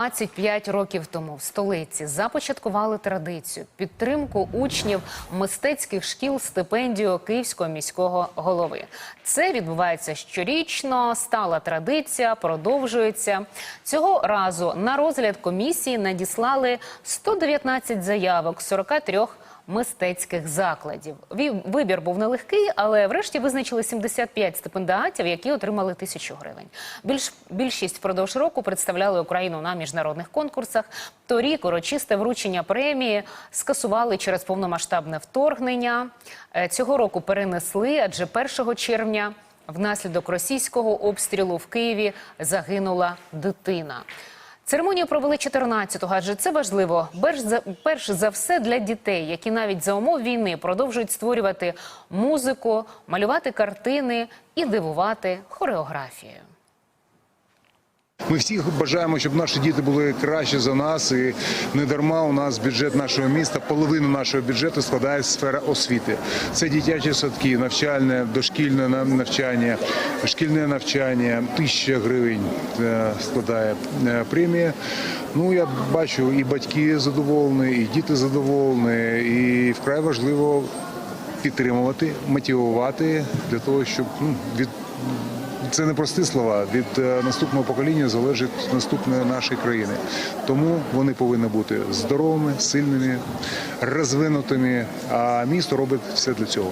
25 років тому в столиці започаткували традицію підтримку учнів мистецьких шкіл стипендію київського міського голови. Це відбувається щорічно, стала традиція, продовжується. Цього разу на розгляд комісії надіслали 119 заявок з 43 мистецьких закладів. Вибір був нелегкий, але врешті визначили 75 стипендіатів, які отримали тисячу гривень. Більш більшість впродовж року представляли Україну на міжнародних конкурсах. Торік урочисте вручення премії скасували через повномасштабне вторгнення. Е, Цього року перенесли, адже 1 червня внаслідок російського обстрілу в Києві загинула дитина. Церемонію провели 14-го, адже це важливо перш за, перш за все для дітей, які навіть за умов війни продовжують створювати музику, малювати картини і дивувати хореографією. Ми всі бажаємо, щоб наші діти були краще за нас, і не дарма у нас бюджет нашого міста, половину нашого бюджету складає сфера освіти. Це дитячі садки, навчальне, дошкільне навчання, шкільне навчання, тисяча гривень е, складає е, премія. Ну я бачу, і батьки задоволені, і діти задоволені, і вкрай важливо підтримувати, мотивувати для того, щоб ну, від це не прості слова. Від е, наступного покоління залежить наступне нашої країни. Тому вони повинні бути здоровими, сильними, розвинутими. А місто робить все для цього.